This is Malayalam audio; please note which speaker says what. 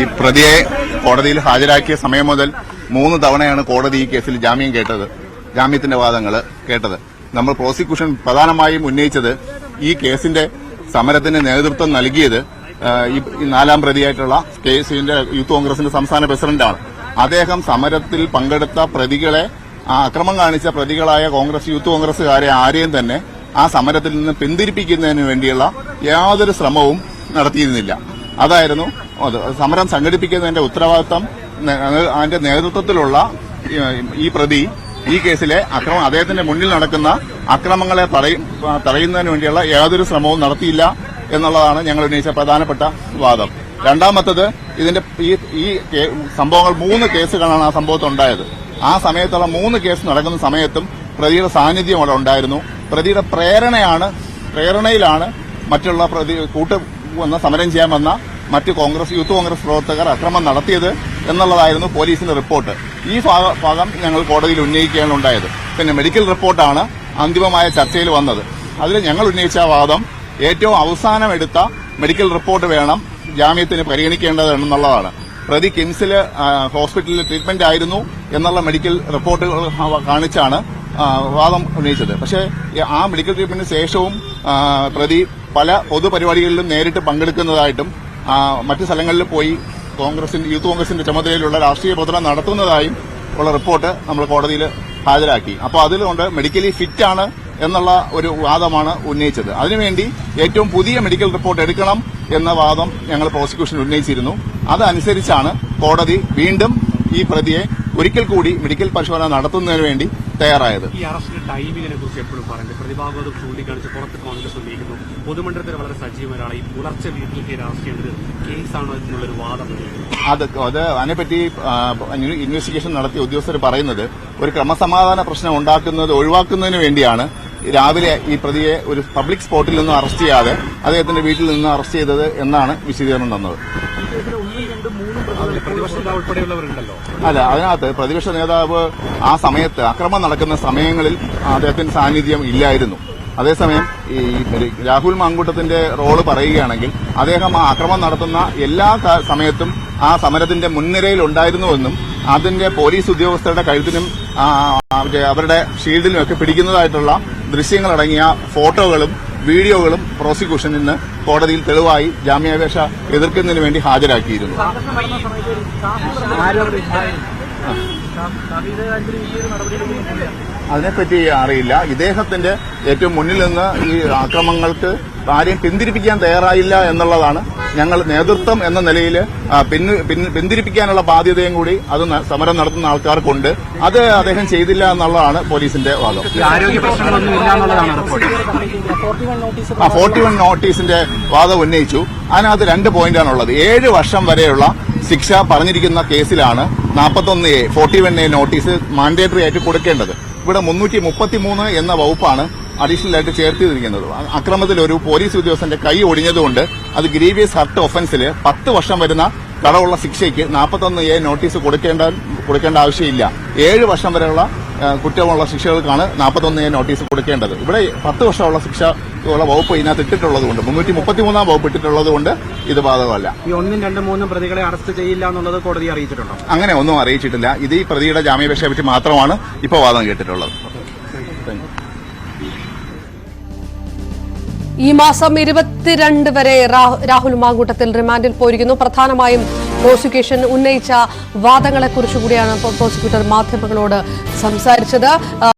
Speaker 1: ഈ പ്രതിയെ കോടതിയിൽ ഹാജരാക്കിയ സമയം മുതൽ മൂന്ന് തവണയാണ് കോടതി ഈ കേസിൽ ജാമ്യം കേട്ടത് ജാമ്യത്തിന്റെ വാദങ്ങൾ കേട്ടത്. നമ്മൾ പ്രോസിക്യൂഷൻ പ്രധാനമായും ഉന്നയിച്ചത് ഈ കേസിന്റെ സമരത്തിന് നേതൃത്വം നൽകിയത് ഈ നാലാം പ്രതിയായിട്ടുള്ള കേസിന്റെ യൂത്ത് കോൺഗ്രസിന്റെ സംസ്ഥാന പ്രസിഡന്റാണ്. അദ്ദേഹം സമരത്തിൽ പങ്കെടുത്ത പ്രതികളെ അക്രമം കാണിച്ച പ്രതികളായ കോൺഗ്രസ് യൂത്ത് കോൺഗ്രസുകാരെ ആരെയും തന്നെ ആ സമരത്തിൽ നിന്ന് പിന്തിരിപ്പിക്കുന്നതിന് വേണ്ടിയുള്ള യാതൊരു ശ്രമവും നടത്തിയിരുന്നില്ല. അതായിരുന്നു അത്. സമരം സംഘടിപ്പിക്കുന്നതിന്റെ ഉത്തരവാദിത്തം നെ- അതിന്റെ നേതൃത്വത്തിലുള്ള ഈ- പ്രതി ഈ കേസിലെ അക്രമം അദ്ദേഹത്തിന്റെ മുന്നിൽ നടക്കുന്ന അക്രമങ്ങളെ തടയും തടയുന്നതിന് വേണ്ടിയുള്ള യാതൊരു ശ്രമവും നടത്തിയില്ല എന്നുള്ളതാണ് ഞങ്ങൾ ഉന്നയിച്ച പ്രധാനപ്പെട്ട വാദം. രണ്ടാമത്തത് ഇതിന്റെ ഈ ഈ സംഭവങ്ങൾ മൂന്ന് കേസുകളാണ് ആ സംഭവത്തിൽ ഉണ്ടായത്. ആ സമയത്തുള്ള മൂന്ന് കേസ് നടക്കുന്ന സമയത്തും പ്രതിയുടെ സാന്നിധ്യം അവിടെ ഉണ്ടായിരുന്നു. പ്രതിയുടെ പ്രേരണയാണ് പ്രേരണയിലാണ് മറ്റുള്ള പ്രതി കൂട്ട് വന്ന സമരം ചെയ്യാൻ വന്ന മറ്റ് കോൺഗ്രസ് യൂത്ത് കോൺഗ്രസ് പ്രവർത്തകർ അക്രമം നടത്തിയത് എന്നുള്ളതായിരുന്നു പോലീസിന്റെ റിപ്പോർട്ട്. ഈ ഭാഗം ഞങ്ങൾ കോടതിയിൽ ഉന്നയിക്കുകയാണ് ഉണ്ടായത്. പിന്നെ മെഡിക്കൽ റിപ്പോർട്ടാണ് അന്തിമമായ ചർച്ചയിൽ വന്നത്. അതിൽ ഞങ്ങൾ ഉന്നയിച്ച വാദം ഏറ്റവും അവസാനം എടുത്ത മെഡിക്കൽ റിപ്പോർട്ട് വേണം ജാമ്യത്തിന് പരിഗണിക്കേണ്ടത് എന്നുള്ളതാണ് പ്രതി കിംസിൽ ഹോസ്പിറ്റലിൽ ട്രീറ്റ്മെന്റ് ആയിരുന്നു എന്നുള്ള മെഡിക്കൽ റിപ്പോർട്ടുകൾ കാണിച്ചാണ് വാദം ഉന്നയിച്ചത്. പക്ഷേ ആ മെഡിക്കൽ ട്രീറ്റ്മെന്റിന് ശേഷവും പ്രതി പല പൊതുപരിപാടികളിലും നേരിട്ട് പങ്കെടുക്കുന്നതായിട്ടും മറ്റു സ്ഥലങ്ങളിൽ പോയി കോൺഗ്രസിന്റെ യൂത്ത് കോൺഗ്രസിന്റെ ചുമതലയിലുള്ള രാഷ്ട്രീയ പ്രചരണം നടത്തുന്നതായും ഉള്ള റിപ്പോർട്ട് നമ്മൾ കോടതിയിൽ ഹാജരാക്കി. അപ്പോൾ അതിലുകൊണ്ട് മെഡിക്കലി ഫിറ്റ് ആണ് എന്നുള്ള ഒരു വാദമാണ് ഉന്നയിച്ചത്. അതിനുവേണ്ടി ഏറ്റവും പുതിയ മെഡിക്കൽ റിപ്പോർട്ട് എടുക്കണം എന്ന വാദം ഞങ്ങൾ പ്രോസിക്യൂഷൻ ഉന്നയിച്ചിരുന്നു. അതനുസരിച്ചാണ് കോടതി വീണ്ടും ഈ പ്രതിയെ ഒരിക്കൽ കൂടി മെഡിക്കൽ പരിശോധന നടത്തുന്നതിന് വേണ്ടി തയ്യാറായത്.
Speaker 2: ഈ അറസ്റ്റിന്റെ ടൈമിങ്ങിനെ കുറിച്ച് എപ്പോഴും പറയുന്നത് പ്രതിഭാഗവതം ചൂണ്ടിക്കാണിച്ച് പുറത്ത് കോൺഗ്രസ് ഉന്നയിക്കുന്നു പൊതുമണ്ഡലത്തിൽ വളരെ സജീവ ഒരാളെ ഈ പുലർച്ചെ വീട്ടിൽ കയറി അറസ്റ്റ് ചെയ്യേണ്ടത് കേസാണോ എന്നുള്ളൊരു വാദം
Speaker 1: അത് അത് അതിനെപ്പറ്റി ഇൻവെസ്റ്റിഗേഷൻ നടത്തിയ ഉദ്യോഗസ്ഥർ പറയുന്നത് ഒരു ക്രമസമാധാന പ്രശ്നം ഉണ്ടാക്കുന്നത് ഒഴിവാക്കുന്നതിന് വേണ്ടിയാണ്. രാവിലെ ഈ പ്രതിയെ ഒരു പബ്ലിക് സ്പോട്ടിൽ നിന്നും അറസ്റ്റ് ചെയ്യാതെ അദ്ദേഹത്തിന്റെ വീട്ടിൽ നിന്ന് അറസ്റ്റ് ചെയ്തത് എന്നാണ് വിശദീകരണം തന്നത്
Speaker 2: അതിൽ പ്രതിപക്ഷ നേതാവ് ഉൾപ്പെടെയുള്ളവരുണ്ടല്ലോ
Speaker 1: അല്ല അതിനകത്ത് പ്രതിപക്ഷ നേതാവ് ആ സമയത്ത് അക്രമം നടക്കുന്ന സമയങ്ങളിൽ അദ്ദേഹത്തിന്റെ സാന്നിധ്യം ഇല്ലായിരുന്നു. അതേസമയം ഈ രാഹുൽ മാങ്കൂട്ടത്തിന്റെ റോൾ പറയുകയാണെങ്കിൽ അദ്ദേഹം ആ അക്രമം നടത്തുന്ന എല്ലാ സമയത്തും ആ സമരത്തിന്റെ മുൻനിരയിൽ ഉണ്ടായിരുന്നുവെന്നും അതിന്റെ പോലീസ് ഉദ്യോഗസ്ഥരുടെ കഴുത്തിനും അവരുടെ- അവരുടെ ഷീൽഡിലും ഒക്കെ പിടിക്കുന്നതായിട്ടുള്ള ദൃശ്യങ്ങളടങ്ങിയ ഫോട്ടോകളും വീഡിയോകളും പ്രോസിക്യൂഷൻ ഇന്ന് കോടതിയിൽ തെളിവായി ജാമ്യാപേക്ഷ എതിർക്കുന്നതിന് വേണ്ടി ഹാജരാക്കിയിരുന്നു. അതിനെപ്പറ്റി അറിയില്ല. ഇദ്ദേഹത്തിന്റെ ഏറ്റവും മുന്നിൽ നിന്ന് ഈ ആക്രമങ്ങൾക്ക് ആരെയും പിന്തിരിപ്പിക്കാൻ തയ്യാറായില്ല എന്നുള്ളതാണ് ഞങ്ങൾ നേതൃത്വം എന്ന നിലയിൽ പിന്തിരിപ്പിക്കാനുള്ള ബാധ്യതയും കൂടി അത് സമരം നടത്തുന്ന ആൾക്കാർക്കുണ്ട്. അത് അദ്ദേഹം ചെയ്തില്ല എന്നുള്ളതാണ് പോലീസിന്റെ വാദം. ആ ഫോർട്ടി വൺ നോട്ടീസിന്റെ വാദം ഉന്നയിച്ചു. അതിനകത്ത് രണ്ട് പോയിന്റാണുള്ളത്. ഏഴ് വർഷം വരെയുള്ള ശിക്ഷ പറഞ്ഞിരിക്കുന്ന കേസിലാണ് നാൽപ്പത്തൊന്ന് A forty one A notice mandatory ആയിട്ട് കൊടുക്കേണ്ടത്. ഇവിടെ മുന്നൂറ്റി മുപ്പത്തി മൂന്ന് എന്ന വകുപ്പാണ് അഡീഷണൽ ആയിട്ട് ചേർത്തിരിക്കുന്നത്. അക്രമത്തിൽ ഒരു പോലീസ് ഉദ്യോഗസ്ഥന്റെ കൈ ഒടിഞ്ഞതുകൊണ്ട് അത് ഗ്രീവിയസ് ഹർട്ട് ഒഫൻസിൽ പത്ത് വർഷം വരുന്ന തടവുള്ള ശിക്ഷയ്ക്ക് നാൽപ്പത്തൊന്ന് എ നോട്ടീസ് കൊടുക്കേണ്ട കൊടുക്കേണ്ട ആവശ്യമില്ല. ഏഴ് വർഷം വരെയുള്ള കുറ്റമുള്ള ശിക്ഷകൾക്കാണ് നാൽപ്പത്തൊന്ന് എ നോട്ടീസ് കൊടുക്കേണ്ടത്. ഇവിടെ പത്ത് വർഷമുള്ള ശിക്ഷ ഉള്ള വകുപ്പ് ഇതിനകത്ത് ഇട്ടിട്ടുള്ളത് കൊണ്ട്. മുന്നൂറ്റി മുപ്പത്തിമൂന്നാം വകുപ്പ് ഇട്ടിട്ടുള്ളത് കൊണ്ട് ഇത് ബാധകമല്ല.
Speaker 3: ഈ ഒന്നും രണ്ടും മൂന്നും പ്രതികളെ അറസ്റ്റ് ചെയ്യില്ല എന്നുള്ളത് കോടതി അറിയിച്ചിട്ടുണ്ടോ?
Speaker 1: അങ്ങനെ ഒന്നും അറിയിച്ചിട്ടില്ല. ഇത് ഈ പ്രതിയുടെ ജാമ്യപേക്ഷയെ പറ്റി മാത്രമാണ് ഇപ്പോൾ വാദം കേട്ടിട്ടുള്ളത്.
Speaker 4: ഈ മാസം ഇരുപത്തിരണ്ട് വരെ രാഹുൽ മാങ്കൂട്ടത്തിൽ റിമാൻഡിൽ പോയിരിക്കുന്നു. പ്രധാനമായും പ്രോസിക്യൂഷൻ ഉന്നയിച്ച വാദങ്ങളെക്കുറിച്ച് കൂടിയാണ് പ്രോസിക്യൂട്ടർ മാധ്യമങ്ങളോട് സംസാരിച്ചത്.